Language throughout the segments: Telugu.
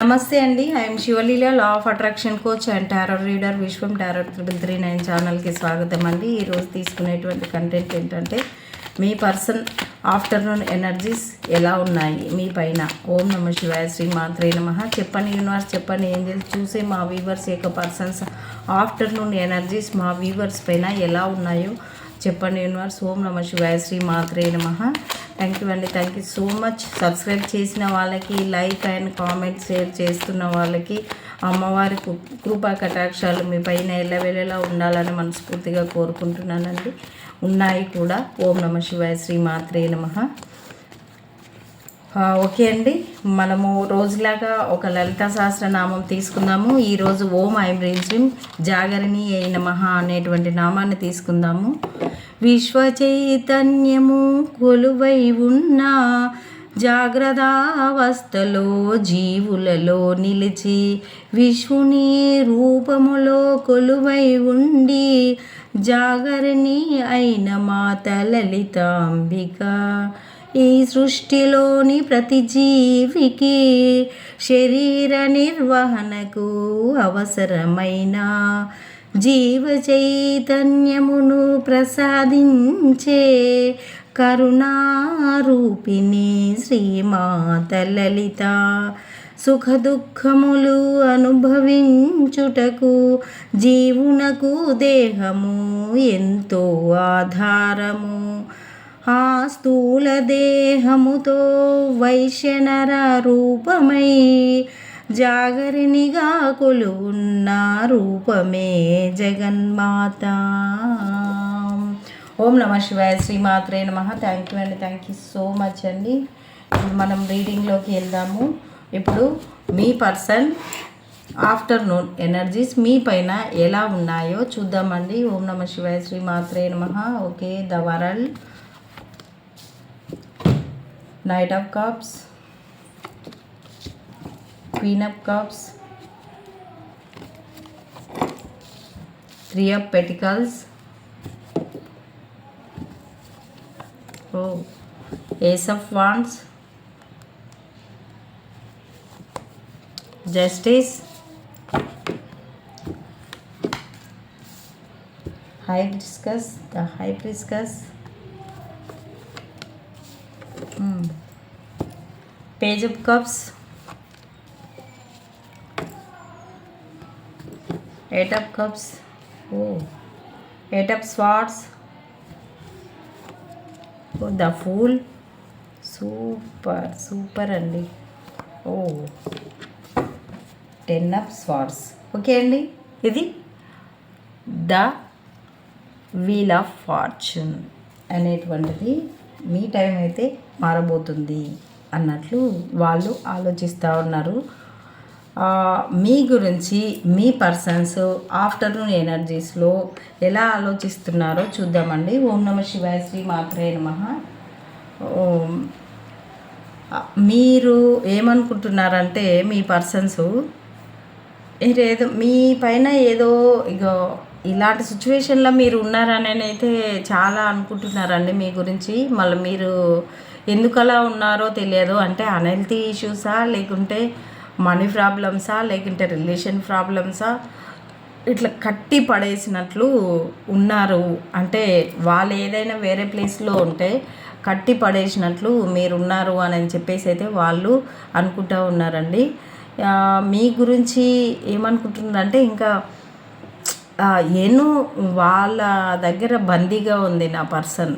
నమస్తే అండి. I'm Shivaleela law of attraction coach and tarot reader Vishwam tarot triple three nine ఛానల్కి స్వాగతం అండి. ఈరోజు తీసుకునేటువంటి కంటెంట్ ఏంటంటే మీ పర్సన్ ఆఫ్టర్నూన్ ఎనర్జీస్ ఎలా ఉన్నాయి? మీ పైన ఓం నమ శివాయ శ్రీ మాత్రే నమ. చెప్పండి యూనివర్స్ చెప్పండి ఏం చూసే మా వీవర్స్ యొక్క పర్సన్స్ ఆఫ్టర్నూన్ ఎనర్జీస్ మా వీవర్స్ పైన ఎలా ఉన్నాయో చెప్పండి యూనివర్స్ ఓం నమ శివాయ శ్రీ మాత్రే నమ. థ్యాంక్ యూ అండి. Thank you so much subscribe చేసిన వాళ్ళకి లైక్ అండ్ కామెంట్ షేర్ చేస్తున్న వాళ్ళకి అమ్మవారి కృపా కటాక్షాలు మీ పైన ఎల్లవేళలా ఉండాలని మనస్ఫూర్తిగా కోరుకుంటున్నానండి. ఉన్నాయి కూడా. ఓం నమ శివాయ శ్రీ మాత్రే నమ. ఓకే అండి. మనము రోజులాగా ఒక లలిత సహస్రనామం తీసుకుందాము. ఈరోజు ఓం ఐం రీం శ్రీం జాగరణి అయిన మహా అనేటువంటి నామాన్ని తీసుకుందాము. విశ్వచైతన్యము కొలువై ఉన్న జాగ్రత్తావస్థలో జీవులలో నిలిచి విష్ణుని రూపములో కొలువై ఉండి జాగరణి అయిన మాత లలితాంబిక ఈ సృష్టిలోని ప్రతి జీవికి శరీర నిర్వహణకు అవసరమైన జీవ చైతన్యమును ప్రసాదించే కరుణారూపిణి శ్రీమాత లలిత సుఖ దుఃఖములు అనుభవించుటకు జీవునకు దేహము ఎంతో ఆధారము. ఆ స్థూల దేహముతో వైశ్యనర రూపమై జాగరినిగా కొలువున్న రూపమే జగన్మాత. ఓం నమ శివాయ శ్రీమాత్రే నమ. థ్యాంక్ యూ అండి. థ్యాంక్ యూ సో మచ్ అండి. మనం రీడింగ్లోకి వెళ్దాము. ఇప్పుడు మీ పర్సన్ ఆఫ్టర్నూన్ ఎనర్జీస్ మీ పైన ఎలా ఉన్నాయో చూద్దామండి. ఓం నమ శివాయ శ్రీమాత్రే నమ. Okay the world knight of cups clean up cups, three up pentacles, oh, ace of wands, justice, discus. the hibiscus, hmm. page of cups, eight of cups oh eight of swords ఓ ద ఫూల్ సూపర్ సూపర్ అండి. ఓ టెన్ ఆఫ్ స్వార్డ్స్ ఓకే అండి? ఇది? ద వీల్ ఆఫ్ ఫార్చ్యూన్ అనేటువంటిది మీ టైం అయితే మారబోతుంది అన్నట్లు వాళ్ళు ఆలోచిస్తూ ఉన్నారు. మీ గురించి మీ పర్సన్స్ ఆఫ్టర్నూన్ ఎనర్జీస్లో ఎలా ఆలోచిస్తున్నారో చూద్దామండి. ఓం నమ శివాయ శ్రీ మాత్రే నమ. మీరు ఏమనుకుంటున్నారంటే మీ పర్సన్స్ ఏదో మీ పైన ఏదో ఇగో ఇలాంటి సిచ్యువేషన్లో మీరు ఉన్నారని అయితే చాలా అనుకుంటున్నారండి మీ గురించి. మళ్ళీ మీరు ఎందుకు అలా ఉన్నారో తెలియదు. అంటే అన్హెల్తీ ఇష్యూసా లేకుంటే మనీ ప్రాబ్లమ్సా లేకుంటే రిలేషన్ ప్రాబ్లమ్సా ఇట్లా కట్టి పడేసినట్లు ఉన్నారు. అంటే వాళ్ళు ఏదైనా వేరే ప్లేస్లో ఉంటే కట్టి పడేసినట్లు మీరు ఉన్నారు అని చెప్పేసి అయితే వాళ్ళు అనుకుంటూ ఉన్నారండి. మీ గురించి ఏమనుకుంటున్నారంటే ఇంకా ఏను వాళ్ళ దగ్గర బందీగా ఉంది నా పర్సన్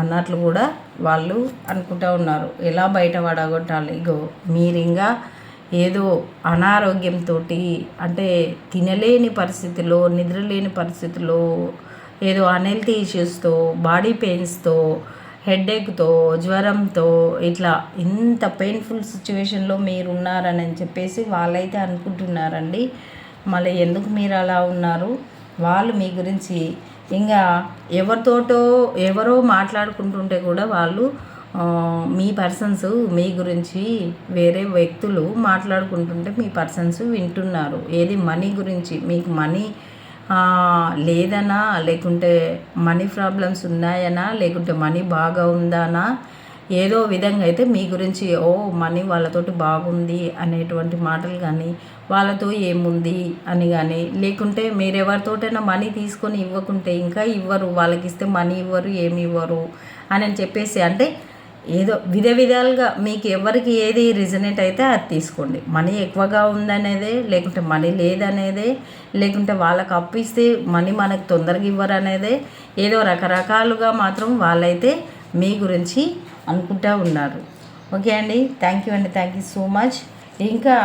అన్నట్లు కూడా వాళ్ళు అనుకుంటూ ఉన్నారు. ఎలా బయట పడగొట్టాలి ఇగో మీరు ఇంకా ఏదో అనారోగ్యంతో అంటే తినలేని పరిస్థితిలో నిద్రలేని పరిస్థితిలో ఏదో అన్హెల్తీ ఇష్యూస్తో బాడీ పెయిన్స్తో హెడేక్తో జ్వరంతో ఇట్లా ఇంత పెయిన్ఫుల్ సిచ్యువేషన్లో మీరు ఉన్నారని చెప్పేసి వాళ్ళైతే అనుకుంటున్నారండి. మళ్ళీ ఎందుకు మీరు అలా ఉన్నారు? వాళ్ళు మీ గురించి ఇంకా ఎవరితోటో ఎవరో మాట్లాడుకుంటుంటే కూడా వాళ్ళు మీ పర్సన్స్ మీ గురించి వేరే వ్యక్తులు మాట్లాడుకుంటుంటే మీ పర్సన్స్ వింటున్నారు. ఏది మనీ గురించి? మీకు మనీ లేదనా? లేకుంటే మనీ ప్రాబ్లమ్స్ ఉన్నాయనా? లేకుంటే మనీ బాగా ఉందానా? ఏదో విధంగా అయితే మీ గురించి ఓ మనీ వాళ్ళతోటి బాగుంది అనేటువంటి మాటలు కానీ వాళ్ళతో ఏముంది అని కానీ లేకుంటే మీరు ఎవరితోటైనా మనీ తీసుకొని ఇవ్వకుంటే ఇంకా ఇవ్వరు. వాళ్ళకి ఇస్తే మనీ ఇవ్వరు ఏమి ఇవ్వరు అని చెప్పేసి అంటే ఏదో విధ విధాలుగా మీకు ఎవరికి ఏది రిజనేట్ అయితే అది తీసుకోండి. మనీ ఎక్కువగా ఉందనేదే లేకుంటే మనీ లేదనేదే లేకుంటే వాళ్ళకి అప్పు ఇస్తే మనీ మనకు తొందరగా ఇవ్వరు అనేదే ఏదో రకరకాలుగా మాత్రం వాళ్ళైతే మీ గురించి అనుకుంటూ ఉన్నారు. ఓకే అండి థ్యాంక్ యూ అండి థ్యాంక్ యూ సో మచ్ ఇంకా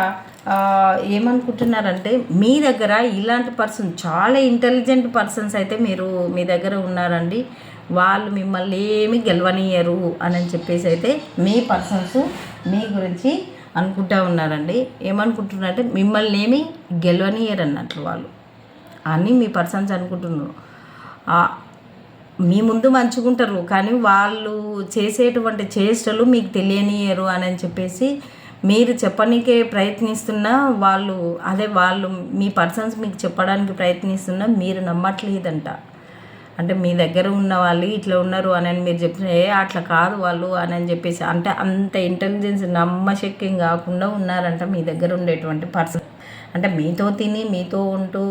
ఏమనుకుంటున్నారంటే మీ దగ్గర ఇలాంటి పర్సన్ చాలా ఇంటెలిజెంట్ పర్సన్స్ అయితే మీరు మీ దగ్గర ఉన్నారండి. వాళ్ళు మిమ్మల్ని ఏమి గెలవనీయరు అని చెప్పేసి అయితే మీ పర్సన్స్ మీ గురించి అనుకుంటా ఉన్నారండి. ఏమనుకుంటున్నారంటే మిమ్మల్ని ఏమి గెలవనీయరు అన్నట్లు వాళ్ళు. అని మీ పర్సన్స్ అనుకుంటున్నారు. మీ ముందు మంచుకుంటారు కానీ వాళ్ళు చేసేటువంటి చేష్టలు మీకు తెలియనియరు అని చెప్పేసి మీరు చెప్పడానికే ప్రయత్నిస్తున్నా వాళ్ళు అదే వాళ్ళు మీ పర్సన్స్ మీకు చెప్పడానికి ప్రయత్నిస్తున్నా మీరు నమ్మట్లేదంట. అంటే మీ దగ్గర ఉన్న వాళ్ళు ఇట్లా ఉన్నారు అని మీరు చెప్పిన ఏ అట్లా కాదు వాళ్ళు అని అని చెప్పేసి అంటే అంత ఇంటెలిజెన్స్ నమ్మశక్యం కాకుండా ఉన్నారంట మీ దగ్గర ఉండేటువంటి పర్సన్ అంటే మీతో తిని మీతో ఉంటూ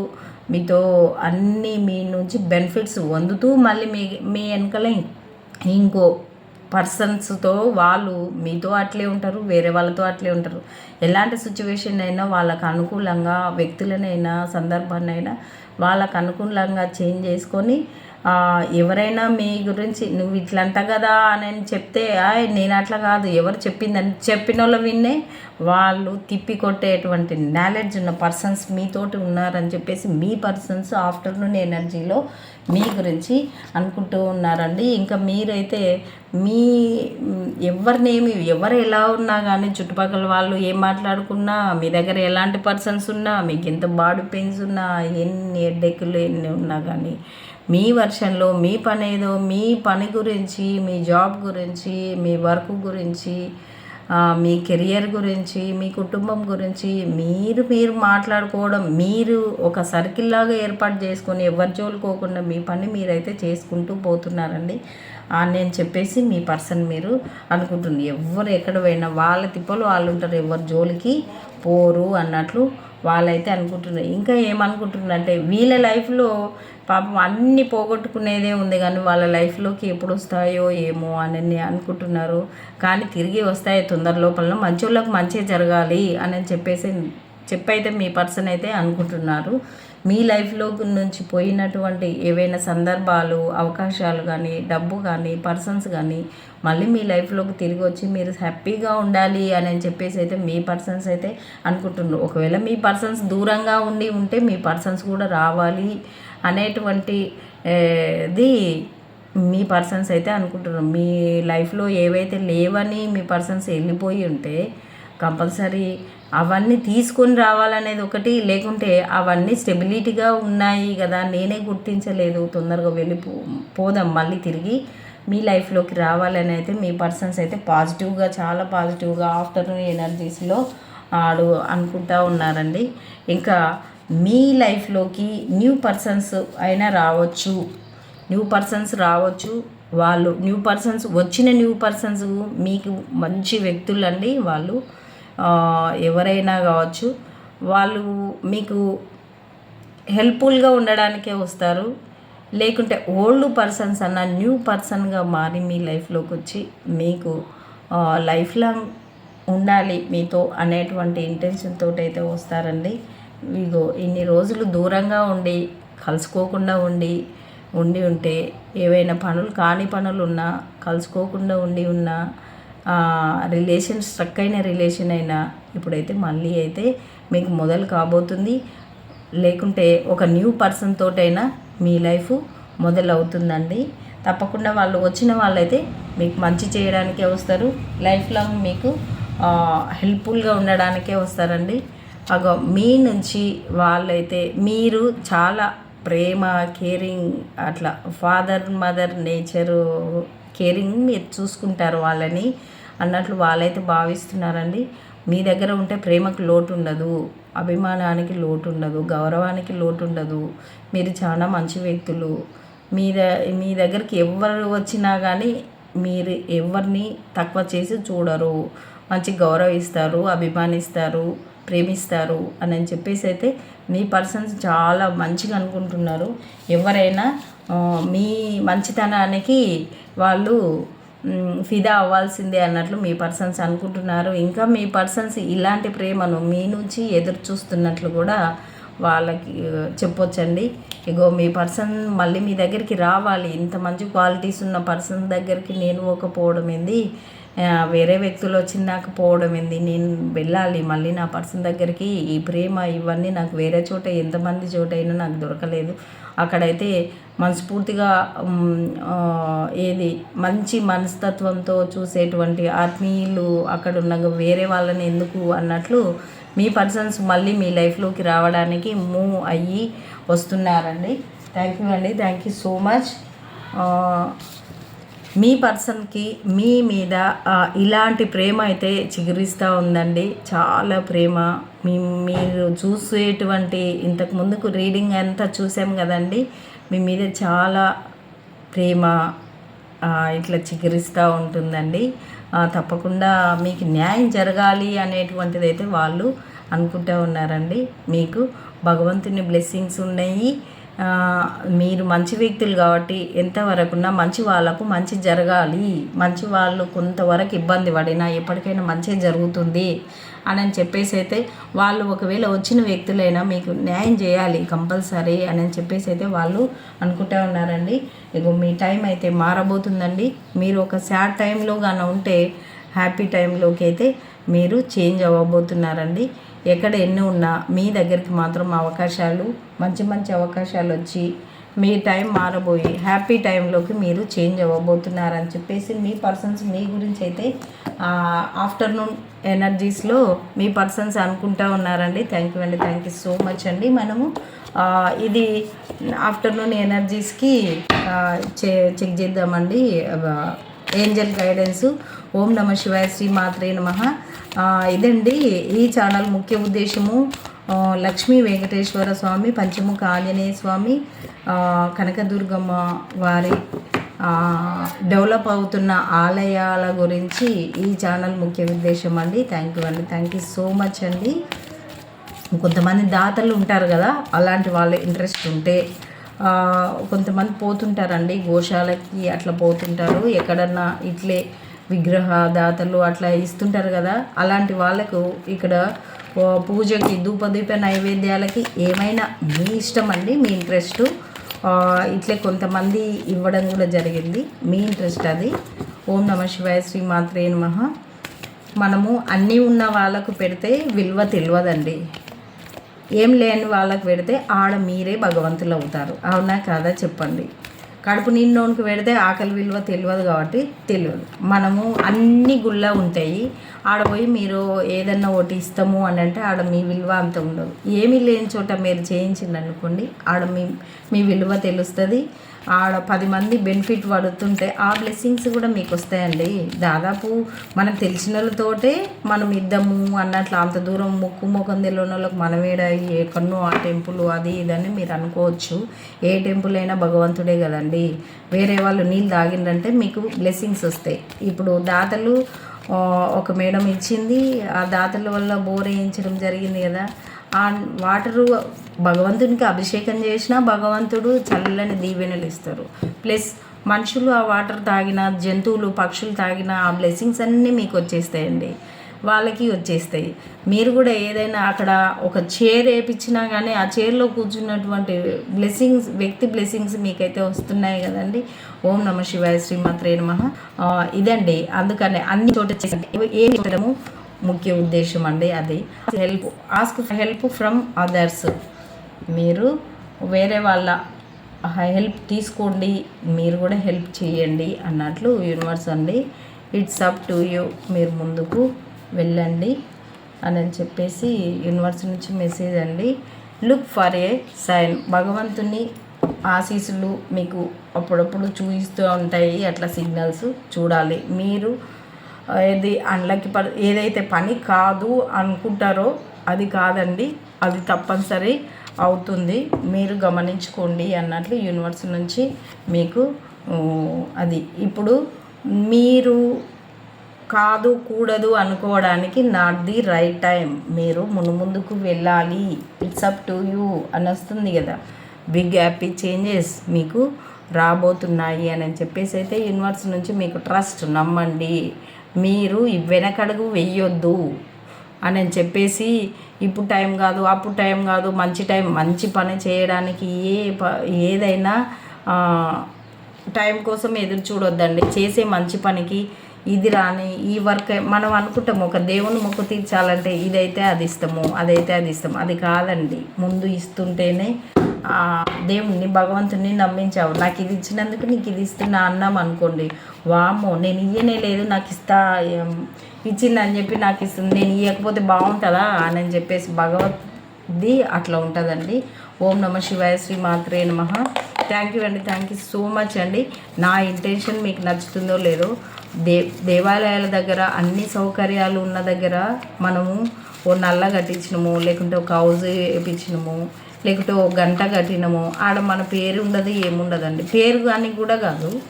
మీతో అన్నీ మీ నుంచి బెనిఫిట్స్ పొందుతూ మళ్ళీ మీ మీ వెనకలే ఇంకో పర్సన్స్తో వాళ్ళు మీతో అట్లే ఉంటారు వేరే వాళ్ళతో అట్లే ఉంటారు. ఎలాంటి సిచ్యువేషన్ అయినా వాళ్ళకు అనుకూలంగా వ్యక్తులనైనా సందర్భాన్నైనా వాళ్ళకు అనుకూలంగా చేంజ్ చేసుకొని ఎవరైనా మీ గురించి నువ్వు ఇట్లా అంట కదా అని చెప్తే ఆయ్ నేను అట్లా కాదు. ఎవరు చెప్పిందని చెప్పిన వాళ్ళు విన్నే వాళ్ళు తిప్పి కొట్టేటువంటి నాలెడ్జ్ ఉన్న పర్సన్స్ మీతోటి ఉన్నారని చెప్పేసి మీ పర్సన్స్ ఆఫ్టర్నూన్ ఎనర్జీలో మీ గురించి అనుకుంటూ ఉన్నారండి. ఇంకా మీరైతే మీ ఎవరినేమి ఎవరు ఎలా ఉన్నా కానీ చుట్టుపక్కల వాళ్ళు ఏం మాట్లాడుకున్నా మీ దగ్గర ఎలాంటి పర్సన్స్ ఉన్నా మీకు ఎంత బాడీ పెయిన్స్ ఉన్నా ఎన్ని ఎడ్డెక్కులు ఎన్ని ఉన్నా కానీ మీ వర్షన్లో మీ పని ఏదో మీ పని గురించి మీ జాబ్ గురించి మీ వర్క్ గురించి మీ కెరియర్ గురించి మీ కుటుంబం గురించి మీరు మీరు మాట్లాడుకోవడం మీరు ఒక సర్కిల్ లాగా ఏర్పాటు చేసుకొని ఎవరి జోలుకోకుండా మీ పని మీరైతే చేసుకుంటూ పోతున్నారండి. నేను చెప్పేసి మీ పర్సన్ మీరు అనుకుంటుంది. ఎవరు ఎక్కడ పోయినా వాళ్ళ తిప్పలు వాళ్ళు ఉంటారు. ఎవరి జోలికి పోరు అన్నట్లు వాళ్ళైతే అనుకుంటున్నారు. ఇంకా ఏమనుకుంటున్నారంటే వీళ్ళ లైఫ్లో పాపం అన్నీ పోగొట్టుకునేదే ఉంది కానీ వాళ్ళ లైఫ్లోకి ఎప్పుడు వస్తాయో ఏమో అని అనుకుంటున్నారు. కానీ తిరిగి వస్తాయి తొందర లోపల మంచోళ్ళకి మంచి జరగాలి అని చెప్పేసి చెప్పైతే మీ పర్సన్ అయితే అనుకుంటున్నారు. మీ లైఫ్లో నుంచి పోయినటువంటి ఏవైనా సందర్భాలు అవకాశాలు కానీ డబ్బు కానీ పర్సన్స్ కానీ మళ్ళీ మీ లైఫ్లోకి తిరిగి వచ్చి మీరు హ్యాపీగా ఉండాలి అని చెప్పేసి అయితే మీ పర్సన్స్ అయితే అనుకుంటున్నారు. ఒకవేళ మీ పర్సన్స్ దూరంగా ఉండి ఉంటే మీ పర్సన్స్ కూడా రావాలి అనేటువంటి ది మీ పర్సన్స్ అయితే అనుకుంటున్నారు. మీ లైఫ్లో ఏవైతే లేవని మీ పర్సన్స్ వెళ్ళిపోయి ఉంటే కంపల్సరీ అవన్నీ తీసుకొని రావాలనేది ఒకటి లేకుంటే అవన్నీ స్టెబిలిటీగా ఉన్నాయి కదా నేనే గుర్తించలేదు తొందరగా వెళ్ళి పోదాం మళ్ళీ తిరిగి మీ లైఫ్లోకి రావాలని అయితే మీ పర్సన్స్ అయితే పాజిటివ్గా చాలా పాజిటివ్గా ఆఫ్టర్నూన్ ఎనర్జీస్లో ఆడు అనుకుంటా ఉన్నారండి. ఇంకా మీ లైఫ్లోకి న్యూ పర్సన్స్ అయినా రావచ్చు న్యూ పర్సన్స్ రావచ్చు వాళ్ళు న్యూ పర్సన్స్ వచ్చిన న్యూ పర్సన్స్ మీకు మంచి వ్యక్తులండి వాళ్ళు. ఎవరైనా కావచ్చు వాళ్ళు మీకు హెల్ప్ఫుల్గా ఉండడానికే వస్తారు. లేకుంటే ఓల్డ్ పర్సన్స్ అన్న న్యూ పర్సన్గా మారి మీ లైఫ్లోకి వచ్చి మీకు లైఫ్ లాంగ్ ఉండాలి మీతో అనేటువంటి ఇంటెన్షన్ అయితే వస్తారండి. ఇగో ఇన్ని రోజులు దూరంగా ఉండి కలుసుకోకుండా ఉండి ఉండి ఉంటే ఏవైనా పనులు కాని పనులు ఉన్నా కలుసుకోకుండా ఉండి ఉన్నా రిలేషన్ స్ట్రక్ అయిన రిలేషన్ అయినా ఇప్పుడైతే మళ్ళీ అయితే మీకు మొదలు కాబోతుంది. లేకుంటే ఒక న్యూ పర్సన్ తోటైనా మీ లైఫ్ మొదలవుతుందండి. తప్పకుండా వాళ్ళు వచ్చిన వాళ్ళైతే మీకు మంచి చేయడానికే వస్తారు. లైఫ్ లాంగ్ మీకు హెల్ప్ఫుల్గా ఉండడానికే వస్తారండి. అగో మీ నుంచి వాళ్ళైతే మీరు చాలా ప్రేమ కేరింగ్ అట్లా ఫాదర్ మదర్ నేచరు కేరింగ్ మీరు చూసుకుంటారు వాళ్ళని. అన్నట్లు వాళ్ళైతే భావిస్తున్నారండి. మీ దగ్గర ఉంటే ప్రేమకు లోటు ఉండదు అభిమానానికి లోటు ఉండదు గౌరవానికి లోటు ఉండదు మీరు చాలా మంచి వ్యక్తులు. మీ ద మీ దగ్గరికి ఎవరు వచ్చినా కానీ మీరు ఎవరిని తక్కువ చేసి చూడరు. మంచి గౌరవిస్తారు అభిమానిస్తారు ప్రేమిస్తారు అని చెప్పేసి అయితే మీ పర్సన్స్ చాలా మంచిగా అనుకుంటున్నారు. ఎవరైనా మీ మంచితనానికి వాళ్ళు ఫిదా అవ్వాల్సిందే అన్నట్లు మీ పర్సన్స్ అనుకుంటున్నారు. ఇంకా మీ పర్సన్స్ ఇలాంటి ప్రేమను మీ నుంచి ఎదురు చూస్తున్నట్లు కూడా వాళ్ళకి చెప్పొచ్చండి. ఇగో మీ పర్సన్ మళ్ళీ మీ దగ్గరికి రావాలి. ఇంత మంచి క్వాలిటీస్ ఉన్న పర్సన్ దగ్గరికి నేను పోకపోవడం ఏంది? వేరే వ్యక్తులు వచ్చి నాకు పోవడం ఏంది? నేను వెళ్ళాలి. మళ్ళీ నా పర్సన్ దగ్గరికి ఈ ప్రేమ ఇవన్నీ నాకు వేరే చోట ఎంతమంది చోట అయినా నాకు దొరకలేదు. అక్కడైతే మనస్ఫూర్తిగా ఏది మంచి మనస్తత్వంతో చూసేటువంటి ఆత్మీయులు అక్కడ ఉన్న వేరే వాళ్ళని ఎందుకు అన్నట్లు మీ పర్సన్స్ మళ్ళీ మీ లైఫ్లోకి రావడానికి మూవ్ అయ్యి వస్తున్నారండి. థ్యాంక్ యూ అండి. థ్యాంక్ యూ సో మచ్ మీ పర్సన్కి మీ మీద ఇలాంటి ప్రేమ అయితే చిగురిస్తూ ఉందండి. చాలా ప్రేమ. మీ మీరు చూసేటువంటి ఇంతకు ముందుకు రీడింగ్ అంతా చూసాం కదండి. మీ మీద చాలా ప్రేమ ఇట్లా చిగురిస్తూ ఉంటుందండి. తప్పకుండా మీకు న్యాయం జరగాలి అనేటువంటిది అయితే వాళ్ళు అనుకుంటూ ఉన్నారండి. మీకు భగవంతుని బ్లెస్సింగ్స్ ఉన్నాయి. మీరు మంచి వ్యక్తులు కాబట్టి ఎంతవరకున్నా మంచి వాళ్ళకు మంచి జరగాలి. మంచి వాళ్ళు కొంతవరకు ఇబ్బంది పడినా ఎప్పటికైనా మంచి జరుగుతుంది అని అని చెప్పేసి అయితే వాళ్ళు ఒకవేళ వచ్చిన వ్యక్తులైనా మీకు న్యాయం చేయాలి కంపల్సరీ అని అని చెప్పేసి అయితే వాళ్ళు అనుకుంటా ఉన్నారండి. ఇగో మీ టైం అయితే మారబోతుందండి. మీరు ఒక సాడ్ టైంలో కానీ ఉంటే హ్యాపీ టైంలోకి అయితే మీరు చేంజ్ అవ్వబోతున్నారండి. ఎక్కడ ఎన్ని ఉన్నా మీ దగ్గరికి మాత్రం అవకాశాలు మంచి మంచి అవకాశాలు వచ్చి మీ టైం మారబోయి హ్యాపీ టైంలోకి మీరు చేంజ్ అవ్వబోతున్నారని చెప్పేసి మీ పర్సన్స్ మీ గురించి అయితే ఆఫ్టర్నూన్ ఎనర్జీస్లో మీ పర్సన్స్ అనుకుంటా ఉన్నారండి. థ్యాంక్ యూ అండి. థ్యాంక్ యూ సో మచ్ అండి. మనము ఇది ఆఫ్టర్నూన్ ఎనర్జీస్కి చె చెక్ చేద్దామండి. ఏంజల్ గైడెన్స్ ఓం నమ శివాయ శ్రీ మాత్రే నమ. ఇదండి ఈ ఛానల్ ముఖ్య ఉద్దేశము. లక్ష్మీ వెంకటేశ్వర స్వామి పంచముఖ ఆంజనేయ స్వామి కనకదుర్గమ్మ వారి డెవలప్ అవుతున్న ఆలయాల గురించి ఈ ఛానల్ ముఖ్య ఉద్దేశం అండి. థ్యాంక్ యూ అండి. థ్యాంక్ యూ సో మచ్ అండి. కొంతమంది దాతలు ఉంటారు కదా అలాంటి వాళ్ళ ఇంట్రెస్ట్ ఉంటే కొంతమంది పోతుంటారండి. గోశాలకి అట్లా పోతుంటారు. ఎక్కడన్నా ఇట్లే విగ్రహ దాతలు అట్లా ఇస్తుంటారు కదా అలాంటి వాళ్ళకు ఇక్కడ పూజకి ధూపదీప నైవేద్యాలకి ఏమైనా మీ ఇష్టం అండి మీ ఇంట్రెస్ట్? ఇట్లే కొంతమంది ఇవ్వడం కూడా జరిగింది. మీ ఇంట్రెస్ట్ అది. ఓం నమ శివాయ శ్రీ మాత్రే నమః. మనము అన్నీ ఉన్న వాళ్ళకు పెడితే విలువ తెలియదండి. ఏం లేని వాళ్ళకు పెడితే ఆడ మీరే భగవంతులు అవుతారు. అవునా కాదా చెప్పండి? కడుపు నిండోనికి పెడితే ఆకలి విలువ తెలియదు కాబట్టి తెలియదు. మనము అన్ని గుళ్ళ ఉంటాయి. ఆడ పోయి మీరు ఏదన్నా ఒకటి ఇస్తాము అని అంటే ఆడ మీ విలువ అంత ఉండదు. ఏమీ లేని చోట మీరు చేయించింది అనుకోండి ఆడ మీ మీ విలువ తెలుస్తుంది. ఆడ పది మంది బెనిఫిట్ పడుతుంటే ఆ బ్లెస్సింగ్స్ కూడా మీకు వస్తాయండి దాదాపు మనకు తెలిసిన వాళ్ళతోటే మనం ఇద్దాము అన్నట్లు అంత దూరం ముక్కు ముఖం తెలియని వాళ్ళకి మనమేడ ఎక్కడనో ఆ టెంపుల్ అది ఇదని మీరు అనుకోవచ్చు. ఏ టెంపుల్ అయినా భగవంతుడే కదండి. వేరే వాళ్ళు నీళ్ళు తాగిందంటే మీకు బ్లెస్సింగ్స్ వస్తాయి. ఇప్పుడు దాతలు ఒక మేడం ఇచ్చింది ఆ దాతల వల్ల బోర్ వేయించడం జరిగింది కదా. ఆ వాటరు భగవంతునికి అభిషేకం చేసినా భగవంతుడు చల్లని దీవెనలు ఇస్తారు. ప్లస్ మనుషులు ఆ వాటర్ తాగిన జంతువులు పక్షులు తాగిన ఆ బ్లెస్సింగ్స్ అన్నీ మీకు వచ్చేస్తాయండి. వాళ్ళకి వచ్చేస్తాయి. మీరు కూడా ఏదైనా అక్కడ ఒక చైర్ వేపించినా కానీ ఆ చైర్లో కూర్చున్నటువంటి బ్లెస్సింగ్స్ వ్యక్తి బ్లెస్సింగ్స్ మీకైతే వస్తున్నాయి కదండి. ఓం నమ శివాయ శ్రీమాత్రే నమ. ఇదండి. అందుకనే అన్ని చోట చేసి ఏమి ముఖ్య ఉద్దేశం అండి అది. Help ask help from others మీరు వేరే వాళ్ళ హెల్ప్ తీసుకోండి మీరు కూడా హెల్ప్ చేయండి అన్నట్లు యూనివర్స్ అండి. ఇట్స్ అప్ టు యూ మీరు ముందుకు వెళ్ళండి అని అని చెప్పేసి యూనివర్స్ నుంచి మెసేజ్ అండి. లుక్ ఫర్ ఏ సైన్ భగవంతుని ఆశీస్సులు మీకు అప్పుడప్పుడు చూపిస్తూ ఉంటాయి. అట్లా సిగ్నల్స్ చూడాలి. మీరు ఏది అండ్లకి పడ ఏదైతే పని కాదు అనుకుంటారో అది కాదండి. అది తప్పనిసరి అవుతుంది. మీరు గమనించుకోండి అన్నట్లు యూనివర్స్ నుంచి మీకు అది. ఇప్పుడు మీరు కాదు కూడదు అనుకోవడానికి నాట్ ది రైట్ టైం. మీరు మును ముందుకు వెళ్ళాలి. ఇట్స్ అప్ టు యూ అని వస్తుంది కదా. బిగ్ హ్యాపీ చేంజెస్ మీకు రాబోతున్నాయి అని చెప్పేసి అయితే యూనివర్స్ నుంచి మీకు ట్రస్ట్ నమ్మండి. మీరు వెనకడుగు వెయ్యొద్దు అని చెప్పేసి ఇప్పుడు టైం కాదు అప్పుడు టైం కాదు మంచి టైం మంచి పని చేయడానికి ఏ ప ఏదైనా టైం కోసం ఎదురు చూడొద్దండి. చేసే మంచి పనికి ఇది రాని ఈ వర్క్ మనం అనుకుంటాము ఒక దేవుని మొక్కు తీర్చాలంటే ఇదైతే అది ఇస్తాము అదైతే అది ఇస్తాము అది కాదండి. ముందు ఇస్తుంటేనే దేవుణ్ణి భగవంతుని నమ్మించావు. నాకు ఇది ఇచ్చినందుకు నీకు ఇది ఇస్తున్నా అన్నాం అనుకోండి వామ్మో నేను ఇయ్యనే లేదు నాకు ఇస్తా ఇచ్చిందని ఇచ్చింది అని చెప్పి నాకు ఇస్తుంది నేను ఇవ్వకపోతే బాగుంటుందా అని చెప్పేసి భగవద్ది అట్లా ఉంటుందండి. ఓం నమ శివాయ శ్రీ మాత్రే నమ. థ్యాంక్ యూ అండి. థ్యాంక్ యూ సో మచ్ అండి. నా ఇంటెన్షన్ మీకు నచ్చుతుందో లేదో దే దేవాలయాల దగ్గర అన్ని సౌకర్యాలు ఉన్న దగ్గర మనము ఓ నల్ల కట్టించినము లేకుంటే ఒక హౌజ్ వేయించినము లేకుంటే ఒక గంట కట్టినము. ఆడ మన పేరు ఉండదు ఏముండదండి. పేరు కానీ కూడా కాదు.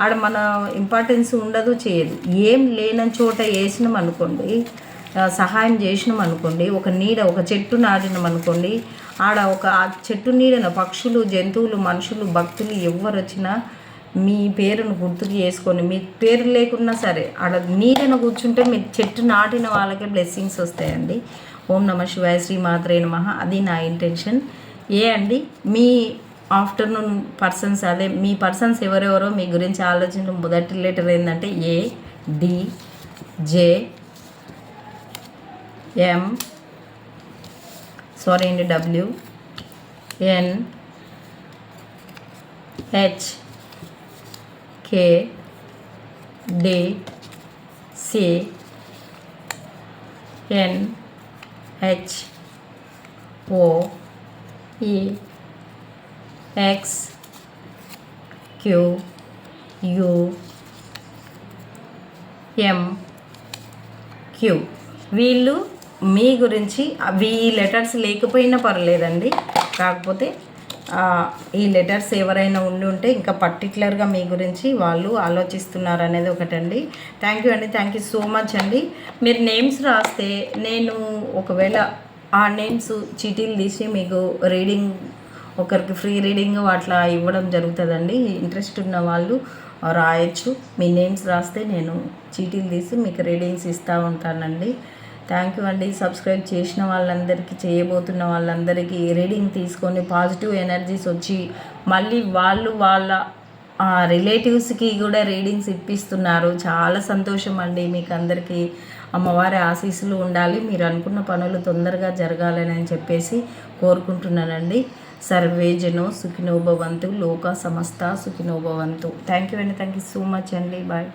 ఆడ మన ఇంపార్టెన్స్ ఉండదు చేయదు. ఏం లేని చోట వేసినాం అనుకోండి సహాయం చేసినాం అనుకోండి ఒక నీడ ఒక చెట్టు నాటినాం అనుకోండి ఆడ ఒక ఆ చెట్టు నీడన పక్షులు జంతువులు మనుషులు భక్తులు ఎవరు వచ్చినా మీ పేరును గుర్తుకు చేసుకొని మీ పేరు లేకున్నా సరే ఆడ నీడన కూర్చుంటే మీ చెట్టు నాటిన వాళ్ళకే బ్లెస్సింగ్స్ వస్తాయండి. ఓం నమ శివాయ శ్రీ మాత్రే నమ. అది నా ఇంటెన్షన్ ఏ అండి? మీ ఆఫ్టర్నూన్ పర్సన్స్ అదే మీ పర్సన్స్ ఎవరెవరో మీ గురించి ఆలోచించడం మొదటి లెటర్ ఏంటంటే A D J M sorry అండి W N H K D C N H O E X Q U M Q వీళ్ళు మీ గురించి అవి ఈ లెటర్స్ లేకపోయినా పర్లేదండి. కాకపోతే ఈ లెటర్స్ ఎవరైనా ఉండి ఉంటే ఇంకా పర్టికులర్గా మీ గురించి వాళ్ళు ఆలోచిస్తున్నారు అనేది ఒకటండి. థ్యాంక్ యూ అండి. థ్యాంక్ యూ సో మచ్ అండి. మీరు నేమ్స్ రాస్తే నేను ఒకవేళ ఆ నేమ్స్ చీటీలు తీసి మీకు రీడింగ్ ఒకరికి ఫ్రీ రీడింగ్ అట్లా ఇవ్వడం జరుగుతుందండి. ఇంట్రెస్ట్ ఉన్న వాళ్ళు రాయొచ్చు. మీ నేమ్స్ రాస్తే నేను చీటీలు తీసి మీకు రీడింగ్స్ ఇస్తూ ఉంటానండి. థ్యాంక్ యూ అండి. సబ్స్క్రైబ్ చేసిన వాళ్ళందరికీ చేయబోతున్న వాళ్ళందరికీ రీడింగ్ తీసుకొని పాజిటివ్ ఎనర్జీస్ వచ్చి మళ్ళీ వాళ్ళు వాళ్ళ రిలేటివ్స్కి కూడా రీడింగ్స్ ఇప్పిస్తున్నారు. చాలా సంతోషం అండి. మీకు అందరికీ అమ్మవారి ఆశీస్సులు ఉండాలి. మీరు అనుకున్న పనులు తొందరగా జరగాలని అని చెప్పేసి కోరుకుంటున్నానండి. సర్వే జనో సుఖినోభవంతు లోక సమస్త సుఖినోభవంతు థ్యాంక్ యూ అండి. థ్యాంక్ యూ సో మచ్ అండి. బాయ్